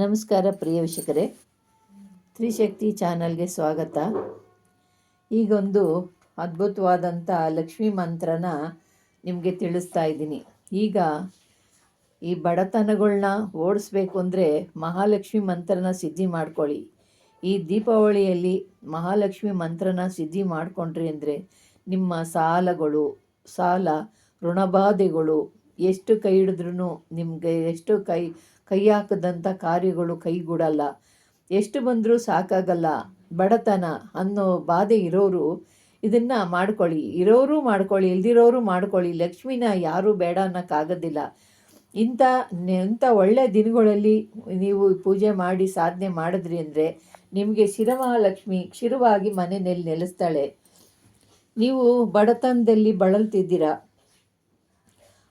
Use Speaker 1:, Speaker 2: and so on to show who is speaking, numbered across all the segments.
Speaker 1: ನಮಸ್ಕಾರ ಪ್ರಿಯ ವೀಕ್ಷಕರೇ. ತ್ರಿಶಕ್ತಿ ಚಾನಲ್ಗೆ ಸ್ವಾಗತ. ಈಗೊಂದು ಅದ್ಭುತವಾದಂಥ ಲಕ್ಷ್ಮೀ ಮಂತ್ರನ ನಿಮಗೆ ತಿಳಿಸ್ತಾ ಇದ್ದೀನಿ. ಈಗ ಈ ಬಡತನಗಳನ್ನ ಓಡಿಸ್ಬೇಕು ಅಂದರೆ ಮಹಾಲಕ್ಷ್ಮಿ ಮಂತ್ರನ ಸಿದ್ಧಿ ಮಾಡ್ಕೊಳ್ಳಿ. ಈ ದೀಪಾವಳಿಯಲ್ಲಿ ಮಹಾಲಕ್ಷ್ಮಿ ಮಂತ್ರನ ಸಿದ್ಧಿ ಮಾಡಿಕೊಂಡ್ರಿ ಅಂದರೆ ನಿಮ್ಮ ಸಾಲಗಳು, ಸಾಲ ಋಣಬಾಧೆಗಳು ಎಷ್ಟು ಕೈ ಹಿಡಿದ್ರೂ ನಿಮಗೆ ಎಷ್ಟು ಕೈ ಕೈ ಹಾಕದಂಥ ಕಾರ್ಯಗಳು ಕೈಗೂಡಲ್ಲ. ಎಷ್ಟು ಬಂದರೂ ಸಾಕಾಗಲ್ಲ. ಬಡತನ ಅನ್ನೋ ಬಾಧೆ ಇರೋರು ಇದನ್ನು ಮಾಡ್ಕೊಳ್ಳಿ. ಇರೋರು ಮಾಡ್ಕೊಳ್ಳಿ, ಇಲ್ದಿರೋರು ಮಾಡ್ಕೊಳ್ಳಿ. ಲಕ್ಷ್ಮೀನ ಯಾರೂ ಬೇಡ ಅನ್ನೋಕ್ಕಾಗೋದಿಲ್ಲ. ಇಂಥ ಇಂಥ ಒಳ್ಳೆಯ ದಿನಗಳಲ್ಲಿ ನೀವು ಪೂಜೆ ಮಾಡಿ ಸಾಧನೆ ಮಾಡಿದ್ರಿ ಅಂದರೆ ನಿಮಗೆ ಶಿರಮಹಾಲಕ್ಷ್ಮಿ ಕ್ಷಿರವಾಗಿ ಮನೆಯಲ್ಲಿ ನೆಲೆಸ್ತಾಳೆ. ನೀವು ಬಡತನದಲ್ಲಿ ಬಳಲ್ತಿದ್ದೀರಾ?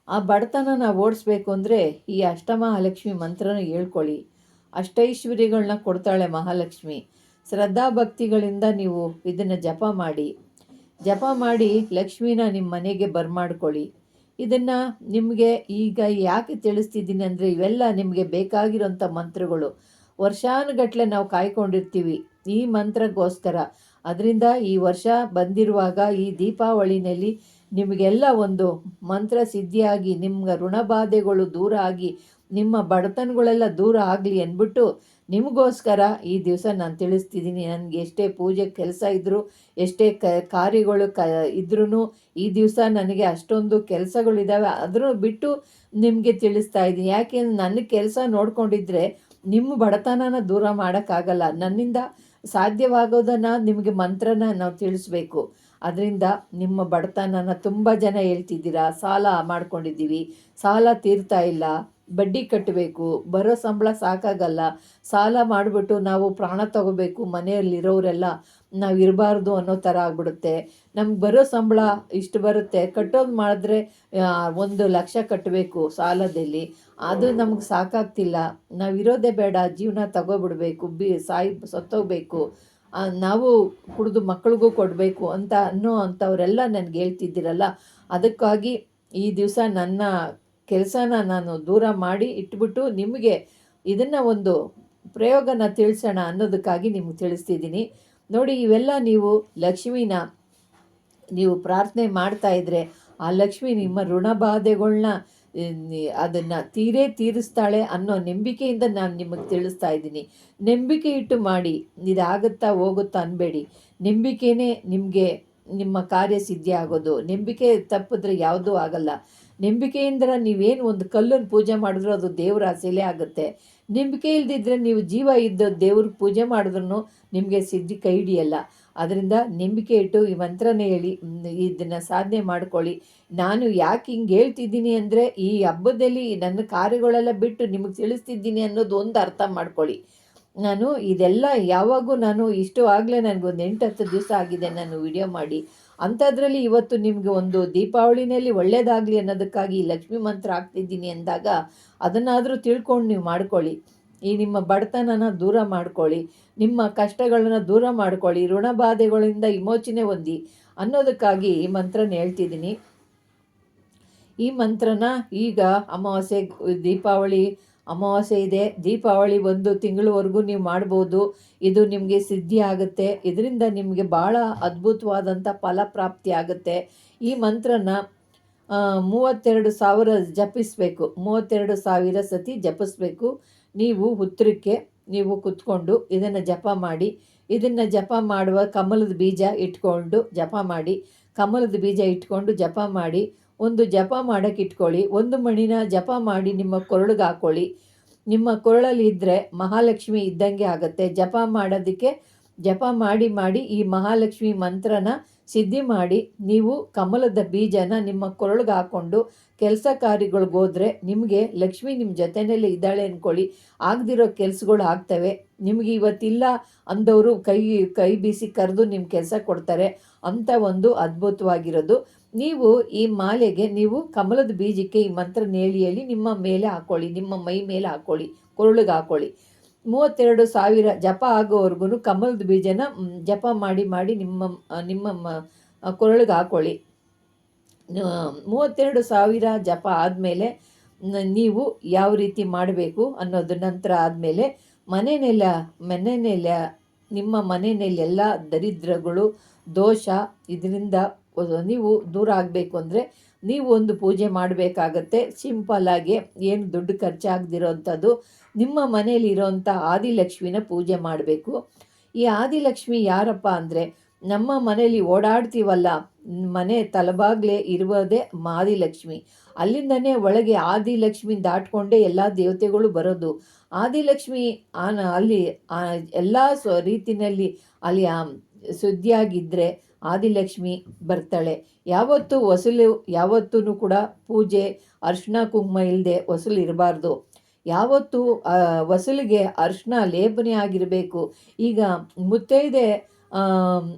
Speaker 1: ಆ ಬಡತನನ ಓಡಿಸ್ಬೇಕು ಅಂದರೆ ಈ ಅಷ್ಟಮಹಾಲಕ್ಷ್ಮಿ ಮಂತ್ರನ ಹೇಳ್ಕೊಳ್ಳಿ. ಅಷ್ಟೈಶ್ವರ್ಯಗಳನ್ನ ಕೊಡ್ತಾಳೆ ಮಹಾಲಕ್ಷ್ಮಿ. ಶ್ರದ್ಧಾ ಭಕ್ತಿಗಳಿಂದ ನೀವು ಇದನ್ನು ಜಪ ಮಾಡಿ. ಜಪ ಮಾಡಿ ಲಕ್ಷ್ಮಿನ ನಿಮ್ಮ ಮನೆಗೆ ಬರ್ಮಾಡ್ಕೊಳ್ಳಿ. ಇದನ್ನು ನಿಮಗೆ ಈಗ ಯಾಕೆ ತಿಳಿಸ್ತಿದ್ದೀನಿ ಅಂದರೆ ಇವೆಲ್ಲ ನಿಮಗೆ ಬೇಕಾಗಿರೋಂಥ ಮಂತ್ರಗಳು. ವರ್ಷಾನುಗಟ್ಟಲೆ ನಾವು ಕಾಯ್ಕೊಂಡಿರ್ತೀವಿ. ಈ ಮಂತ್ರಕ್ಕೋಸ್ಕರ ಅದರಿಂದ ಈ ವರ್ಷ ಬಂದಿರುವಾಗ ಈ ದೀಪಾವಳಿನಲ್ಲಿ ನಿಮಗೆಲ್ಲ ಒಂದು ಮಂತ್ರ ಸಿದ್ಧಿಯಾಗಿ ನಿಮ್ಮ ಋಣಬಾಧೆಗಳು ದೂರ ಆಗಿ, ನಿಮ್ಮ ಬಡತನಗಳೆಲ್ಲ ದೂರ ಆಗಲಿ ಅಂದ್ಬಿಟ್ಟು ನಿಮಗೋಸ್ಕರ ಈ ದಿವಸ ನಾನು ತಿಳಿಸ್ತಿದ್ದೀನಿ ನನಗೆ ಎಷ್ಟೇ ಪೂಜೆ ಕೆಲಸ ಇದ್ದರೂ ಎಷ್ಟೇ ಕ, ಕಾರ್ಯಗಳು ಕ ಇದ್ರೂ ಈ ದಿವಸ ನನಗೆ ಅಷ್ಟೊಂದು ಕೆಲಸಗಳಿದ್ದಾವೆ ಅದನ್ನು ಬಿಟ್ಟು ನಿಮಗೆ ತಿಳಿಸ್ತಾ ಇದ್ದೀನಿ. ಯಾಕೆಂದ್ರೆ ನನ್ನ ಕೆಲಸ ನೋಡಿಕೊಂಡಿದ್ರೆ ನಿಮ್ಮ ಬಡತನನ ದೂರ ಮಾಡೋಕ್ಕಾಗಲ್ಲ. ನನ್ನಿಂದ ಸಾಧ್ಯವಾಗೋದನ್ನು ನಿಮಗೆ ಮಂತ್ರನ ನಾವು ತಿಳಿಸ್ಬೇಕು. ಅದರಿಂದ ನಿಮ್ಮ ಬಡತನನ ತುಂಬ ಜನ ಹೇಳ್ತಿದ್ದೀರಾ, ಸಾಲ ಮಾಡ್ಕೊಂಡಿದ್ದೀವಿ, ಸಾಲ ತೀರ್ತಾ ಇಲ್ಲ, ಬಡ್ಡಿ ಕಟ್ಟಬೇಕು ಬರೋ ಸಂಬಳ ಸಾಕಾಗಲ್ಲ, ಸಾಲ ಮಾಡಿಬಿಟ್ಟು ನಾವು ಪ್ರಾಣ ತಗೋಬೇಕು, ಮನೆಯಲ್ಲಿರೋರೆಲ್ಲ ನಾವು ಇರಬಾರ್ದು ಅನ್ನೋ ಥರ ಆಗ್ಬಿಡುತ್ತೆ. ನಮ್ಗೆ ಬರೋ ಸಂಬಳ ಇಷ್ಟು ಬರುತ್ತೆ, ಕಟ್ಟೋದು ಮಾಡಿದ್ರೆ ಒಂದು ಲಕ್ಷ ಕಟ್ಟಬೇಕು ಸಾಲದಲ್ಲಿ. ಅದು ನಮ್ಗೆ ಸಾಕಾಗ್ತಿಲ್ಲ. ನಾವು ಇರೋದೇ ಬೇಡ, ಜೀವನ ತಗೋಬಿಡ್ಬೇಕು, ಬಿ, ಸಾಯಿ, ಸತ್ತೋಗ್ಬೇಕು. ನಾವು ಕುಡಿದು ಮಕ್ಕಳಿಗೂ ಕೊಡಬೇಕು ಅಂತ ಅನ್ನೋ ಅಂಥವರೆಲ್ಲ ನನಗೆ ಹೇಳ್ತಿದ್ದೀರಲ್ಲ, ಅದಕ್ಕಾಗಿ ಈ ದಿವಸ ನನ್ನ ಕೆಲಸನ ನಾನು ದೂರ ಮಾಡಿ ಇಟ್ಬಿಟ್ಟು ನಿಮಗೆ ಇದನ್ನು ಒಂದು ಪ್ರಯೋಗನ ತಿಳಿಸೋಣ ಅನ್ನೋದಕ್ಕಾಗಿ ನಿಮ್ಗೆ ತಿಳಿಸ್ತಿದ್ದೀನಿ. ನೋಡಿ, ಇವೆಲ್ಲ ನೀವು ಲಕ್ಷ್ಮಿನ ನೀವು ಪ್ರಾರ್ಥನೆ ಮಾಡ್ತಾ ಇದ್ರೆ ಆ ಲಕ್ಷ್ಮಿ ನಿಮ್ಮ ಋಣಬಾಧೆಗಳ್ನ ಅದನ್ನು ತೀರೇ ತೀರಿಸ್ತಾಳೆ ಅನ್ನೋ ನಂಬಿಕೆಯಿಂದ ನಾನು ನಿಮಗೆ ತಿಳಿಸ್ತಾ ಇದ್ದೀನಿ. ನಂಬಿಕೆ ಇಟ್ಟು ಮಾಡಿ, ಇದಾಗುತ್ತಾ ಹೋಗುತ್ತಾ ಅನ್ಬೇಡಿ. ನಂಬಿಕೆನೇ ನಿಮಗೆ ನಿಮ್ಮ ಕಾರ್ಯ ಸಿದ್ಧಿ ಆಗೋದು. ನಂಬಿಕೆ ತಪ್ಪಿದ್ರೆ ಯಾವುದೂ ಆಗಲ್ಲ. ನಂಬಿಕೆಯಿಂದ ನೀವೇನು ಒಂದು ಕಲ್ಲನ್ನು ಪೂಜೆ ಮಾಡಿದ್ರೂ ಅದು ದೇವರ ಆಗುತ್ತೆ. ನಂಬಿಕೆ ಇಲ್ದಿದ್ರೆ ನೀವು ಜೀವ ಇದ್ದ ದೇವ್ರ ಪೂಜೆ ಮಾಡಿದ್ರು ನಿಮಗೆ ಸಿದ್ಧಿ ಕೈ ಹಿಡಿಯಲ್ಲ. ಅದರಿಂದ ನಂಬಿಕೆ ಇಟ್ಟು ಈ ಮಂತ್ರನೇ ಹೇಳಿ ಇದನ್ನು ಸಾಧನೆ ಮಾಡ್ಕೊಳ್ಳಿ. ನಾನು ಯಾಕೆ ಹಿಂಗೆ ಹೇಳ್ತಿದ್ದೀನಿ ಅಂದರೆ, ಈ ಹಬ್ಬದಲ್ಲಿ ನನ್ನ ಕಾರ್ಯಗಳೆಲ್ಲ ಬಿಟ್ಟು ನಿಮಗೆ ತಿಳಿಸ್ತಿದ್ದೀನಿ ಅನ್ನೋದು ಒಂದು ಅರ್ಥ ಮಾಡ್ಕೊಳ್ಳಿ. ನಾನು ಇದೆಲ್ಲ ಯಾವಾಗೂ ನಾನು ಇಷ್ಟು ಆಗಲೇ ನನಗೊಂದು ಎಂಟು ಹತ್ತು ದಿವಸ ಆಗಿದೆ ನಾನು ವಿಡಿಯೋ ಮಾಡಿ. ಅಂಥದ್ರಲ್ಲಿ ಇವತ್ತು ನಿಮಗೆ ಒಂದು ದೀಪಾವಳಿನಲ್ಲಿ ಒಳ್ಳೆಯದಾಗಲಿ ಅನ್ನೋದಕ್ಕಾಗಿ ಲಕ್ಷ್ಮೀ ಮಂತ್ರ ಹಾಕ್ತಿದ್ದೀನಿ ಅಂದಾಗ ಅದನ್ನಾದರೂ ತಿಳ್ಕೊಂಡು ನೀವು ಮಾಡ್ಕೊಳ್ಳಿ. ಈ ನಿಮ್ಮ ಬಡತನನ ದೂರ ಮಾಡ್ಕೊಳ್ಳಿ. ನಿಮ್ಮ ಕಷ್ಟಗಳನ್ನು ದೂರ ಮಾಡ್ಕೊಳ್ಳಿ. ಋಣಬಾಧೆಗಳಿಂದ ವಿಮೋಚನೆ ಹೊಂದಿ ಅನ್ನೋದಕ್ಕಾಗಿ ಈ ಮಂತ್ರನ ಹೇಳ್ತಿದ್ದೀನಿ. ಈ ಮಂತ್ರನ ಈಗ ಅಮಾವಾಸ್ಯೆ, ದೀಪಾವಳಿ ಅಮಾವಾಸ್ಯೆ ಇದೆ, ದೀಪಾವಳಿ ಒಂದು ತಿಂಗಳವರೆಗೂ ನೀವು ಮಾಡ್ಬೋದು. ಇದು ನಿಮಗೆ ಸಿದ್ಧಿ ಆಗುತ್ತೆ. ಇದರಿಂದ ನಿಮಗೆ ಭಾಳ ಅದ್ಭುತವಾದಂಥ ಫಲಪ್ರಾಪ್ತಿ ಆಗುತ್ತೆ. ಈ ಮಂತ್ರನ ಮೂವತ್ತೆರಡು ಸಾವಿರ ಜಪಿಸಬೇಕು. ಮೂವತ್ತೆರಡು ಸಾವಿರ ಸತಿ ಜಪಿಸ್ಬೇಕು. ನೀವು ಉತ್ತರಕ್ಕೆ ನೀವು ಕುತ್ಕೊಂಡು ಇದನ್ನು ಜಪ ಮಾಡಿ. ಇದನ್ನು ಜಪ ಮಾಡುವ ಕಮಲದ ಬೀಜ ಇಟ್ಕೊಂಡು ಜಪ ಮಾಡಿ. ಕಮಲದ ಬೀಜ ಇಟ್ಕೊಂಡು ಜಪ ಮಾಡಿ. ಒಂದು ಜಪ ಮಾಡೋಕ್ಕೆ ಇಟ್ಕೊಳ್ಳಿ, ಒಂದು ಮಣಿನ ಜಪ ಮಾಡಿ ನಿಮ್ಮ ಕೊರಳಿಗೆ ಹಾಕ್ಕೊಳ್ಳಿ ನಿಮ್ಮ ಕೊರಳಲ್ಲಿ ಇದ್ದರೆ ಮಹಾಲಕ್ಷ್ಮಿ ಇದ್ದಂಗೆ ಆಗುತ್ತೆ. ಜಪ ಮಾಡೋದಕ್ಕೆ ಜಪ ಮಾಡಿ ಮಾಡಿ ಈ ಮಹಾಲಕ್ಷ್ಮಿ ಮಂತ್ರನ ಸಿದ್ಧಿ ಮಾಡಿ ನೀವು ಕಮಲದ ಬೀಜನ ನಿಮ್ಮ ಕೊರಳಿಗೆ ಹಾಕ್ಕೊಂಡು ಕೆಲಸ ಕಾರ್ಯಗಳಿಗೋದ್ರೆ ನಿಮಗೆ ಲಕ್ಷ್ಮಿ ನಿಮ್ಮ ಜೊತೆಯಲ್ಲೇ ಇದ್ದಾಳೆ ಅಂದ್ಕೊಳ್ಳಿ ಆಗದಿರೋ ಕೆಲಸಗಳು ಆಗ್ತವೆ. ನಿಮಗೆ ಇವತ್ತಿಲ್ಲ ಅಂದವರು ಕೈ ಕೈ ಬೀಸಿ ಕರೆದು ನಿಮ್ಮ ಕೆಲಸ ಕೊಡ್ತಾರೆ. ಅಂಥ ಒಂದು ಅದ್ಭುತವಾಗಿರೋದು. ನೀವು ಈ ಮಾಲೆಗೆ ನೀವು ಕಮಲದ ಬೀಜಕ್ಕೆ ಈ ಮಂತ್ರ ನೇಳಿಯಲ್ಲಿ ನಿಮ್ಮ ಮೇಲೆ ಹಾಕೊಳ್ಳಿ, ನಿಮ್ಮ ಮೈ ಮೇಲೆ ಹಾಕೊಳ್ಳಿ, ಕೊರಳಿಗೆ ಹಾಕ್ಕೊಳ್ಳಿ ಮೂವತ್ತೆರಡು ಸಾವಿರ ಜಪ ಆಗೋವರೆಗೂ ಕಮಲದ ಬೀಜನ ಜಪ ಮಾಡಿ ಮಾಡಿ ನಿಮ್ಮ ನಿಮ್ಮ ಕೊರಳಿಗೆ ಹಾಕೊಳ್ಳಿ. ಮೂವತ್ತೆರಡು ಸಾವಿರ ಜಪ ಆದಮೇಲೆ ನೀವು ಯಾವ ರೀತಿ ಮಾಡಬೇಕು ಅನ್ನೋದು ನಂತರ ಆದಮೇಲೆ ಮನೆಯಲ್ಲ ಮನೆಯಲ್ಲ ನಿಮ್ಮ ಮನೆಯಲ್ಲೆಲ್ಲ ದರಿದ್ರಗಳು, ದೋಷ ಇದರಿಂದ ನೀವು ದೂರ ಆಗಬೇಕು ಅಂದರೆ ನೀವು ಒಂದು ಪೂಜೆ ಮಾಡಬೇಕಾಗತ್ತೆ. ಸಿಂಪಲ್ಲಾಗಿ ಏನು ದುಡ್ಡು ಖರ್ಚಾಗದಿರೋವಂಥದ್ದು ನಿಮ್ಮ ಮನೇಲಿ ಇರೋವಂಥ ಆದಿಲಕ್ಷ್ಮಿನ ಪೂಜೆ ಮಾಡಬೇಕು. ಈ ಆದಿಲಕ್ಷ್ಮಿ ಯಾರಪ್ಪ ಅಂದರೆ ನಮ್ಮ ಮನೇಲಿ ಓಡಾಡ್ತೀವಲ್ಲ, ಮನೆ ತಲಬಾಗ್ಲೇ ಇರುವುದೇ ಆದಿಲಕ್ಷ್ಮಿ ಅಲ್ಲಿಂದನೇ ಒಳಗೆ ಆದಿಲಕ್ಷ್ಮಿ ದಾಟ್ಕೊಂಡೆ ಎಲ್ಲ ದೇವತೆಗಳು ಬರೋದು. ಆದಿಲಕ್ಷ್ಮಿ ಅಲ್ಲಿ ಎಲ್ಲ ಸ್ವ ರೀತಿಯಲ್ಲಿ ಅಲ್ಲಿ ಸುದ್ದಿಯಾಗಿದ್ದರೆ ಆದಿಲಕ್ಷ್ಮಿ ಬರ್ತಾಳೆ. ಯಾವತ್ತು ವಸೂಲು ಯಾವತ್ತೂ ಕೂಡ ಪೂಜೆ, ಅರ್ಶಿನ, ಕುಂಕುಮ ಇಲ್ಲದೆ ವಸೂಲು ಇರಬಾರ್ದು. ಯಾವತ್ತು ವಸೂಲಿಗೆ ಅರ್ಶಿನ ಲೇಪನೆ ಆಗಿರಬೇಕು. ಈಗ ಮುತ್ತೈದೆ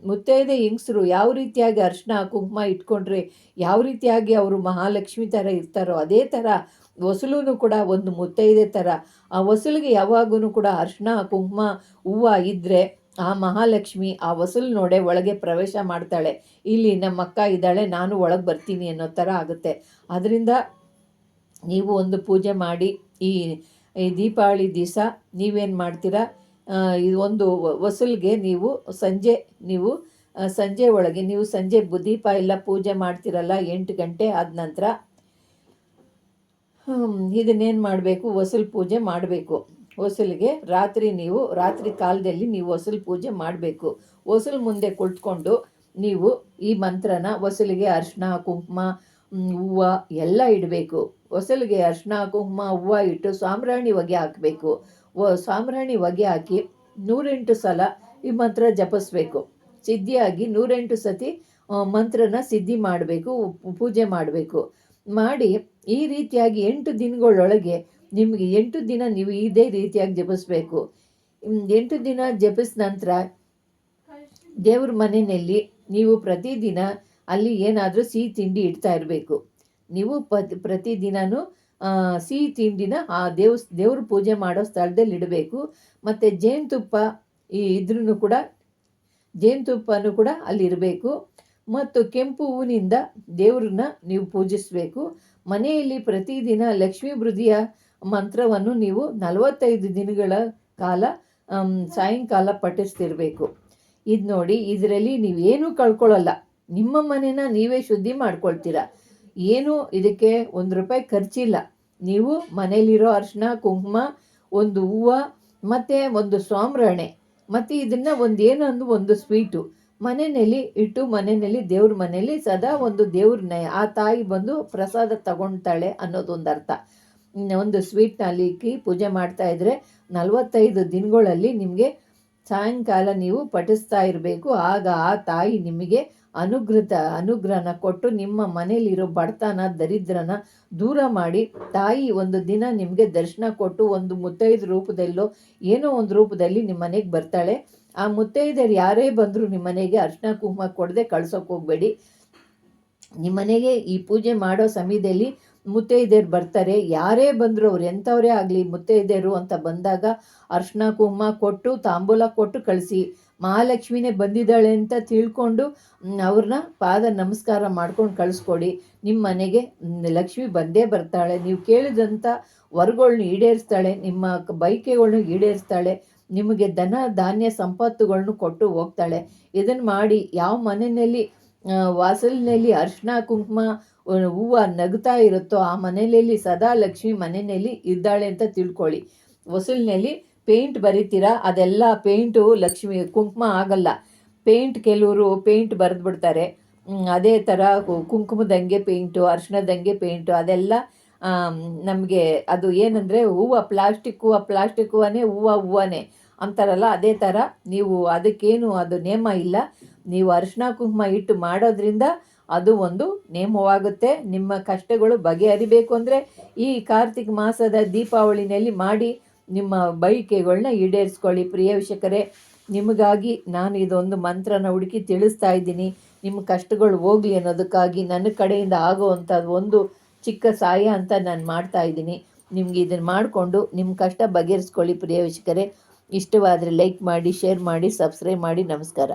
Speaker 1: ಮುತ್ತೈದೆ ಹೆಂಗಸರು ಯಾವ ರೀತಿಯಾಗಿ ಅರ್ಶಿನ, ಕುಂಕುಮ ಇಟ್ಕೊಂಡ್ರೆ, ಯಾವ ರೀತಿಯಾಗಿ ಅವರು ಮಹಾಲಕ್ಷ್ಮಿ ಥರ ಇರ್ತಾರೋ ಅದೇ ಥರ ವಸೂಲು ಕೂಡ ಒಂದು ಮುತ್ತೈದೆ ಥರ. ಆ ವಸೂಲಿಗೆ ಯಾವಾಗೂ ಕೂಡ ಅರ್ಶಿನ, ಕುಂಕುಮ, ಹೂವು ಇದ್ದರೆ ಆ ಮಹಾಲಕ್ಷ್ಮಿ ಆ ವಸೂಲು ನೋಡೆ ಒಳಗೆ ಪ್ರವೇಶ ಮಾಡ್ತಾಳೆ. ಇಲ್ಲಿ ನಮ್ಮ ಅಕ್ಕ ಇದ್ದಾಳೆ, ನಾನು ಒಳಗೆ ಬರ್ತೀನಿ ಅನ್ನೋ ಥರ ಆಗುತ್ತೆ. ಅದರಿಂದ ನೀವು ಒಂದು ಪೂಜೆ ಮಾಡಿ, ಈ ಈ ದೀಪಾವಳಿ ದಿವಸ ನೀವೇನು ಮಾಡ್ತೀರಾ? ಇದು ಒಂದು ವಸೂಲಿಗೆ ನೀವು ಸಂಜೆ ನೀವು ಸಂಜೆ ಒಳಗೆ, ನೀವು ಸಂಜೆ ದೀಪ ಎಲ್ಲ ಪೂಜೆ ಮಾಡ್ತೀರಲ್ಲ ಎಂಟು ಗಂಟೆ ಆದ ನಂತರ ಇದನ್ನೇನು ಮಾಡಬೇಕು? ವಸೂಲ್ ಪೂಜೆ ಮಾಡಬೇಕು. ವಸೂಲಿಗೆ ರಾತ್ರಿ ನೀವು, ರಾತ್ರಿ ಕಾಲದಲ್ಲಿ ನೀವು ಹೊಸಲು ಪೂಜೆ ಮಾಡಬೇಕು. ಹೊಸಲು ಮುಂದೆ ಕುಳಿತುಕೊಂಡು ನೀವು ಈ ಮಂತ್ರನ ಹೊಸಲಿಗೆ ಅರ್ಶಿನ ಕುಂಕುಮ ಹೂವು ಎಲ್ಲ ಇಡಬೇಕು. ಹೊಸಲಿಗೆ ಅರ್ಶಿನ ಕುಂಕುಮ, ಹೂವು ಇಟ್ಟು ಸಾಂಬ್ರಾಣಿ ಹೊಗೆ ಹಾಕಬೇಕು. ಸಾಂಬ್ರಾಣಿ ಹೊಗೆ ಹಾಕಿ ನೂರೆಂಟು ಸಲ ಈ ಮಂತ್ರ ಜಪಿಸ್ಬೇಕು. ಸಿದ್ಧಿಯಾಗಿ ನೂರೆಂಟು ಸತಿ ಮಂತ್ರನ ಸಿದ್ಧಿ ಮಾಡಬೇಕು, ಪೂಜೆ ಮಾಡಬೇಕು. ಮಾಡಿ ಈ ರೀತಿಯಾಗಿ ಎಂಟು ದಿನಗಳೊಳಗೆ ನಿಮಗೆ ಎಂಟು ದಿನ ನೀವು ಇದೇ ರೀತಿಯಾಗಿ ಜಪಿಸ್ಬೇಕು. ಎಂಟು ದಿನ ಜಪಿಸಿದ ನಂತರ ದೇವ್ರ ಮನೆಯಲ್ಲಿ ನೀವು ಪ್ರತಿದಿನ ಅಲ್ಲಿ ಏನಾದರೂ ಸಿಹಿ ತಿಂಡಿ ಇಡ್ತಾ ಇರಬೇಕು. ನೀವು ಪತ್ ಪ್ರತಿದಿನವೂ ಸಿಹಿ ತಿಂಡಿನ ಆ ದೇವ್ ದೇವ್ರ ಪೂಜೆ ಮಾಡೋ ಸ್ಥಳದಲ್ಲಿ ಇಡಬೇಕು. ಮತ್ತು ಜೇನುತುಪ್ಪ ಈ ಇದ್ರೂ ಕೂಡ, ಜೇನುತುಪ್ಪನೂ ಕೂಡ ಅಲ್ಲಿರಬೇಕು ಮತ್ತು ಕೆಂಪು ಹೂವಿನಿಂದ ದೇವ್ರನ್ನ ನೀವು ಪೂಜಿಸಬೇಕು. ಮನೆಯಲ್ಲಿ ಪ್ರತಿದಿನ ಲಕ್ಷ್ಮೀ ವೃದ್ಧಿಯ ಮಂತ್ರವನ್ನು ನೀವು ನಲವತ್ತೈದು ದಿನಗಳ ಕಾಲ ಸಾಯಂಕಾಲ ಪಠಿಸ್ತಿರ್ಬೇಕು. ಇದು ನೋಡಿ, ಇದರಲ್ಲಿ ನೀವೇನು ಕಳ್ಕೊಳ್ಳಲ್ಲ. ನಿಮ್ಮ ಮನೇನ ನೀವೇ ಶುದ್ಧಿ ಮಾಡ್ಕೊಳ್ತೀರ. ಏನು ಇದಕ್ಕೆ ಒಂದು ರೂಪಾಯಿ ಖರ್ಚಿಲ್ಲ. ನೀವು ಮನೇಲಿರೋ ಅರ್ಶಿನ ಕುಂಕುಮ, ಒಂದು ಹೂವು, ಮತ್ತು ಒಂದು ಸಾಂಬ್ರಾಣೆ, ಮತ್ತು ಇದನ್ನು ಒಂದು ಏನೊಂದು ಒಂದು ಸ್ವೀಟು. ಮನೆಯಲ್ಲಿ ಇಟ್ಟು ಮನೆಯಲ್ಲಿ ದೇವ್ರ ಮನೆಯಲ್ಲಿ ಸದಾ ಒಂದು ದೇವ್ರನ್ನ ಆ ತಾಯಿ ಬಂದು ಪ್ರಸಾದ ತಗೊಳ್ತಾಳೆ ಅನ್ನೋದೊಂದು ಅರ್ಥ ಒಂದು ಸ್ವೀಟ್ನಲ್ಲಿ ಇಕ್ಕಿ ಪೂಜೆ ಮಾಡ್ತಾ ಇದ್ರೆ ನಲವತ್ತೈದು ದಿನಗಳಲ್ಲಿ ನಿಮಗೆ ಸಾಯಂಕಾಲ ನೀವು ಪಠಿಸ್ತಾ ಇರಬೇಕು. ಆಗ ಆ ತಾಯಿ ನಿಮಗೆ ಅನುಗ್ರತ, ಅನುಗ್ರಹನ ಕೊಟ್ಟು ನಿಮ್ಮ ಮನೇಲಿರೋ ಬಡತನ, ದರಿದ್ರನ ದೂರ ಮಾಡಿ ತಾಯಿ ಒಂದು ದಿನ ನಿಮಗೆ ದರ್ಶನ ಕೊಟ್ಟು ಒಂದು ಮುತ್ತೈದು ರೂಪದಲ್ಲೋ ಏನೋ ಒಂದು ರೂಪದಲ್ಲಿ ನಿಮ್ಮ ಮನೆಗೆ ಬರ್ತಾಳೆ. ಆ ಮುತ್ತೈದೆಯರು ಯಾರೇ ಬಂದರೂ ನಿಮ್ಮ ಮನೆಗೆ ಅರ್ಶನ ಕುಂಕುಮ ಕೊಡದೆ ಕಳ್ಸೋಕೆ ಹೋಗಬೇಡಿ. ನಿಮ್ಮ ಮನೆಗೆ ಈ ಪೂಜೆ ಮಾಡೋ ಸಮಯದಲ್ಲಿ ಮುತ್ತೈದೆಯರು ಬರ್ತಾರೆ, ಯಾರೇ ಬಂದರೂ ಅವ್ರು ಎಂಥವರೇ ಆಗಲಿ ಮುತ್ತೈದೆಯರು ಅಂತ ಬಂದಾಗ ಅರ್ಶಿನ, ಕುಂಕುಮ ಕೊಟ್ಟು, ತಾಂಬೂಲ ಕೊಟ್ಟು ಕಳಿಸಿ. ಮಹಾಲಕ್ಷ್ಮಿನೇ ಬಂದಿದ್ದಾಳೆ ಅಂತ ತಿಳ್ಕೊಂಡು ಅವ್ರನ್ನ ಪಾದ ನಮಸ್ಕಾರ ಮಾಡ್ಕೊಂಡು ಕಳಿಸ್ಕೊಡಿ. ನಿಮ್ಮ ಮನೆಗೆ ಲಕ್ಷ್ಮಿ ಬಂದೇ ಬರ್ತಾಳೆ. ನೀವು ಕೇಳಿದಂಥ ವರಗಳ್ನ ಈಡೇರಿಸ್ತಾಳೆ. ನಿಮ್ಮ ಬೈಕೆಗಳನ್ನ ಈಡೇರಿಸ್ತಾಳೆ. ನಿಮಗೆ ಧನ, ಧಾನ್ಯ ಸಂಪತ್ತುಗಳನ್ನು ಕೊಟ್ಟು ಹೋಗ್ತಾಳೆ. ಇದನ್ನು ಮಾಡಿ ಯಾವ ಮನೆಯಲ್ಲಿ ವಾಸಲಿನಲ್ಲಿ ಅರ್ಶಿನ, ಕುಂಕುಮ ಹೂವು ನಗ್ತಾ ಇರುತ್ತೋ ಆ ಮನೆಯಲ್ಲಿ ಸದಾ ಲಕ್ಷ್ಮಿ ಮನೆಯಲ್ಲಿ ಇದ್ದಾಳೆ ಅಂತ ತಿಳ್ಕೊಳ್ಳಿ. ವಸೂಲಿನಲ್ಲಿ ಪೇಂಟ್ ಬರಿತೀರಾ? ಅದೆಲ್ಲ ಪೇಂಟು ಲಕ್ಷ್ಮಿ, ಕುಂಕುಮ ಆಗಲ್ಲ. ಪೇಂಟ್ ಕೆಲವರು ಪೇಂಟ್ ಬರೆದ್ಬಿಡ್ತಾರೆ. ಅದೇ ಥರ ಕುಂಕುಮದಂಗೆ ಪೇಂಟು, ಅರ್ಶಿಣದಂಗೆ ಪೇಂಟು, ಅದೆಲ್ಲ ನಮಗೆ ಅದು ಏನಂದರೆ ಹೂವು ಪ್ಲಾಸ್ಟಿಕ್ ಹೂವು ಪ್ಲಾಸ್ಟಿಕ್ ಹೂವನೇ, ಹೂವು ಹೂವನೇ ಅಂತಾರಲ್ಲ, ಅದೇ ಥರ ನೀವು ಅದಕ್ಕೇನು, ಅದು ನೇಮ ಇಲ್ಲ. ನೀವು ಅರಿಶಿನ ಕುಂಕುಮ ಇಟ್ಟು ಮಾಡೋದ್ರಿಂದ ಅದು ಒಂದು ನೇಮವಾಗುತ್ತೆ. ನಿಮ್ಮ ಕಷ್ಟಗಳು ಬಗೆಹರಿಬೇಕು ಅಂದರೆ ಈ ಕಾರ್ತಿಕ ಮಾಸದ ದೀಪಾವಳಿನಲ್ಲಿ ಮಾಡಿ ನಿಮ್ಮ ಬಯಕೆಗಳನ್ನ ಈಡೇರಿಸ್ಕೊಳ್ಳಿ. ಪ್ರಿಯ ವೀಕ್ಷಕರೇ, ನಿಮಗಾಗಿ ನಾನು ಇದೊಂದು ಮಂತ್ರನ ಹುಡುಕಿ ತಿಳಿಸ್ತಾ ಇದ್ದೀನಿ. ನಿಮ್ಮ ಕಷ್ಟಗಳು ಹೋಗಲಿ ಅನ್ನೋದಕ್ಕಾಗಿ ನನ್ನ ಕಡೆಯಿಂದ ಆಗುವಂಥದ್ದು ಒಂದು ಚಿಕ್ಕ ಸಹಾಯ ಅಂತ ನಾನು ಮಾಡ್ತಾ ಇದ್ದೀನಿ. ನಿಮಗೆ ಇದನ್ನು ಮಾಡಿಕೊಂಡು ನಿಮ್ಮ ಕಷ್ಟ ಬಗೆಹರಿಸ್ಕೊಳ್ಳಿ ಪ್ರಿಯ ವೀಕ್ಷಕರೇ. ಇಷ್ಟವಾದರೆ ಲೈಕ್ ಮಾಡಿ, ಶೇರ್ ಮಾಡಿ, ಸಬ್ಸ್ಕ್ರೈಬ್ ಮಾಡಿ. ನಮಸ್ಕಾರ.